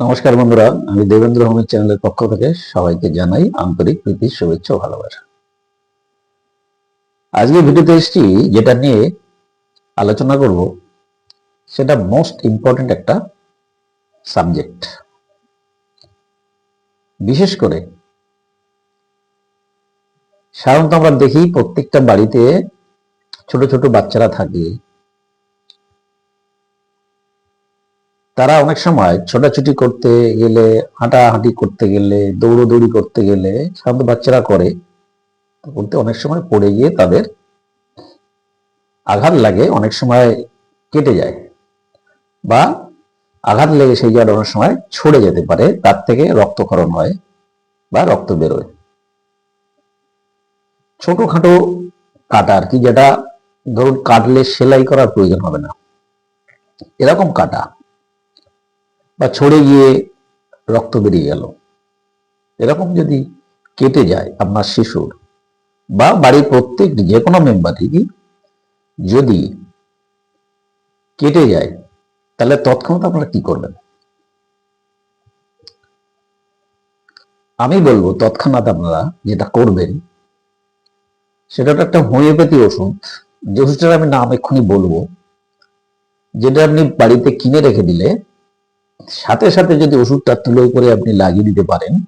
নমস্কার বন্ধুরা, আমি দেবেন্দ্র হোমের চ্যানেলের পক্ষ থেকে সবাইকে জানাই আন্তরিক প্রীতি, শুভেচ্ছা ভালোবাসা। আজকে ভিডিওতে এসেছি যেটা নিয়ে আলোচনা করব, সেটা মোস্ট ইম্পর্টেন্ট একটা সাবজেক্ট বিশেষ করে, সাধারণত আমরা দেখি প্রত্যেকটা বাড়িতে ছোট ছোট বাচ্চারা থাকে তারা অনেক সময় ছোটাছুটি করতে গেলে, হাঁটাহাঁটি করতে গেলে, দৌড়োদৌড়ি করতে গেলে সাধারণত বাচ্চারা করে। করতে অনেক সময় পড়ে গিয়ে তাদের আঘাত লাগে, অনেক সময় কেটে যায় বা আঘাত লেগে সেই জায়গাটা অনেক সময় ছড়ে যেতে পারে, তার থেকে রক্তক্ষরণ হয় বা রক্ত বেরোয়। ছোটখাটো কাটা আর কি, যেটা ধরুন কাটলে সেলাই করার প্রয়োজন হবে না। এরকম কাটা বা ছড়ে গিয়ে রক্ত বেরিয়ে গেল। এরকম যদি কেটে যায় আপনার শিশুর বা বাড়ির প্রত্যেক যে কোনো মেম্বারই যদি কেটে যায়, তাহলে তৎক্ষণাৎ আপনারা কি করবেন? আমি বলব তৎক্ষণাৎ আপনারা যেটা করবেন, সেটা একটা হোমিওপ্যাথি ওষুধ। যে ওষুধটার আমি নাম এক্ষুনি বলব, যেটা আপনি বাড়িতে কিনে রেখে দিলে সাথে সাথে যদি ওষুধটা তুলো করে আপনি লাগিয়ে দিতে পারেন,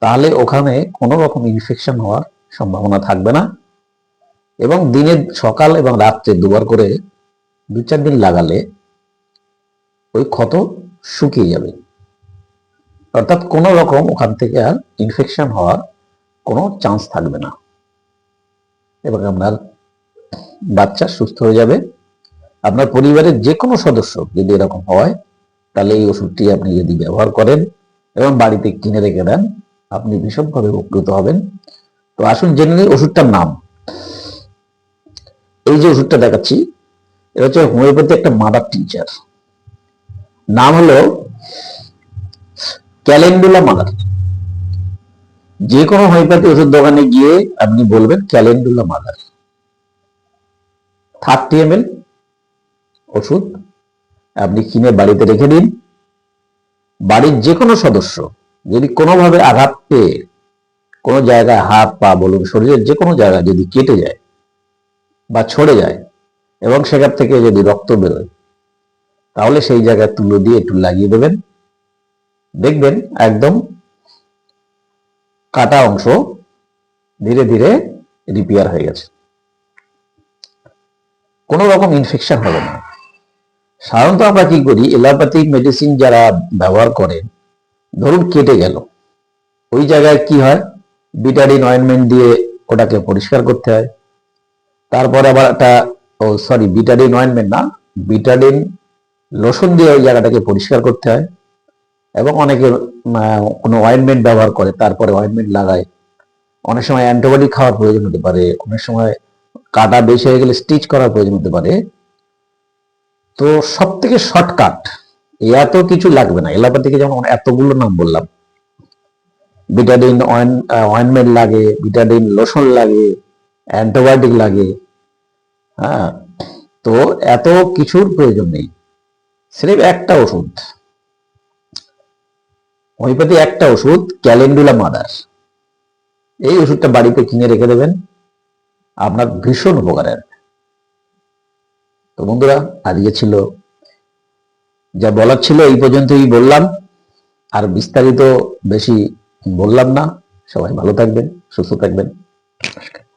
তাহলে ওখানে কোনো রকম ইনফেকশন হওয়ার সম্ভাবনা থাকবে না। এবং দিনে সকাল এবং রাত্রে দুবার করে দু চার দিন লাগালে ওই ক্ষত শুকিয়ে যাবে। অর্থাৎ কোনো রকম ওখান থেকে আর ইনফেকশন হওয়ার কোনো চান্স থাকবে না। এবং আপনার বাচ্চা সুস্থ হয়ে যাবে। আপনার পরিবারের যে কোনো সদস্য যদি এরকম হয়, তাহলে এই ওষুধটি আপনি যদি ব্যবহার করেন এবং বাড়িতে কিনে রেখে দেন, আপনি ভীষণভাবে উপকৃত হবেন। তো আসুন জেনে নিই ওষুধটার নাম। এই যে ওষুধটা দেখাচ্ছি, এটা হচ্ছে হোমিওপ্যাথি একটা মাদার টিচার। নাম হলো ক্যালেন্ডুলা মাদার। যে কোনো হোমিওপ্যাথি ওষুধ দোকানে গিয়ে আপনি বলবেন ক্যালেন্ডুলা মাদার। থার্টি এম ওষুধ আপনি কিনে বাড়িতে রেখে দিন। বাড়ির যে কোনো সদস্য যদি কোনোভাবে আঘাত পেয়ে কোনো জায়গায় হাত, পা বলুন, শরীরের যে কোনো জায়গায় যদি কেটে যায় বা ছড়ে যায় এবং সেখান থেকে যদি রক্ত বেরোয়, তাহলে সেই জায়গায় তুলো দিয়ে একটু লাগিয়ে দেবেন। দেখবেন একদম কাটা অংশ ধীরে ধীরে রিপেয়ার হয়ে গেছে। কোনো রকম ইনফেকশন হবে না। সাধারণত আমরা কি করি এলোপ্যাথিক মেডিসিন যারা ব্যবহার করেন, ধরুন কেটে গেল। ওই জায়গায় কি হয়? বিটাডিন অয়েনমেন্ট দিয়ে ওটাকে পরিষ্কার করতে হয়। তারপরে আবার একটা, ও সরি বিটাডিন অয়েনমেন্ট না বিটাডিন লোশন দিয়ে ওই জায়গাটাকে পরিষ্কার করতে হয়। এবং অনেকে কোনো অয়েনমেন্ট ব্যবহার করে, তারপরে অয়েনমেন্ট লাগায়। অনেক সময় অ্যান্টিবায়োটিক খাওয়ার প্রয়োজন হতে পারে, অনেক সময় কাটা বেশি হয়ে গেলে স্টিচ করার প্রয়োজন হতে পারে। তো সব থেকে শর্টকাট এত কিছু লাগবে না। এলোপ্যাথিকে যেমন এতগুলো নাম বললাম বিটাডিন অয়েনমেন্ট লাগে বিটাডিন লোশন লাগে অ্যান্টিবায়োটিক লাগে হ্যাঁ? তো এত কিছুর প্রয়োজন নেই। সিরিফ একটা ওষুধ। হোমিওপ্যাথি একটা ওষুধ ক্যালেন্ডুলা মাদার এই ওষুধটা বাড়িতে কিনে রেখে দেবেন, আপনার ভীষণ উপকারে আসবে তো বন্ধুরা, আজকে ছিল যা বলার ছিল এই পর্যন্তই বললাম। আর বিস্তারিত বেশি বললাম না। সবাই ভালো থাকবেন, সুস্থ থাকবেন। নমস্কার।